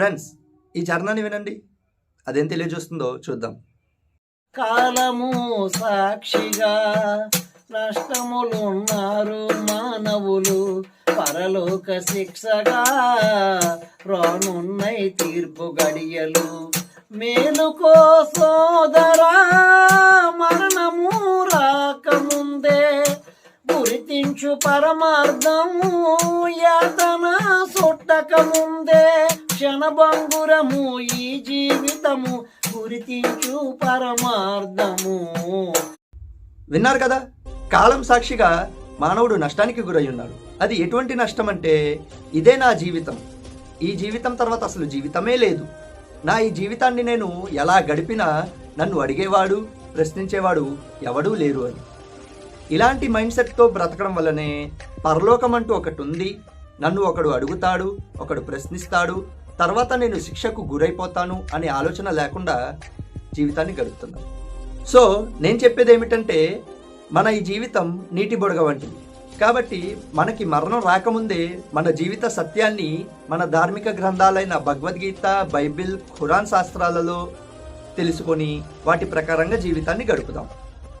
Friends ఈ చరణాన్ని వినండి. అదేం తెలియజేస్తుందో చూద్దాం. కాలము సాక్షిగా నష్టములున్నారు మానవులు. పరలోక శిక్షగా రానున్నై తీర్పు గడియలు. మేలుకో సోదరా మరణము రాకముందే గురితించు పరమార్థము యాతన సుట్టకముందే క్షణభంగురము ఈ జీవితము గురితించు పరమార్థము. విన్నారు కదా? కాలం సాక్షిగా మానవుడు నష్టానికి గురై ఉన్నాడు అది ఎటువంటి నష్టం అంటే ఇదే నా జీవితం. ఈ జీవితం తర్వాత అసలు జీవితమే లేదు. నా ఈ జీవితాన్ని నేను ఎలా గడిపినా నన్ను అడిగేవాడు ప్రశ్నించేవాడు ఎవడూ లేరు అని. ఇలాంటి మైండ్ సెట్తో బ్రతకడం వల్లనే పరలోకం అంటూ ఒకటి ఉంది నన్ను ఒకడు అడుగుతాడు ఒకడు ప్రశ్నిస్తాడు తర్వాత నేను శిక్షకు గురైపోతాను అనే ఆలోచన లేకుండా జీవితాన్ని గడుపుతున్నాను సో నేను చెప్పేది ఏమిటంటే మన ఈ జీవితం నీటి బుడగ వంటిది. కాబట్టి మనకి మరణం రాకముందే మన జీవిత సత్యాన్ని మన ధార్మిక గ్రంథాలైన భగవద్గీత బైబిల్ ఖురాన్ శాస్త్రాలలో తెలుసుకొని వాటి ప్రకారంగా జీవితాన్ని గడుపుదాం.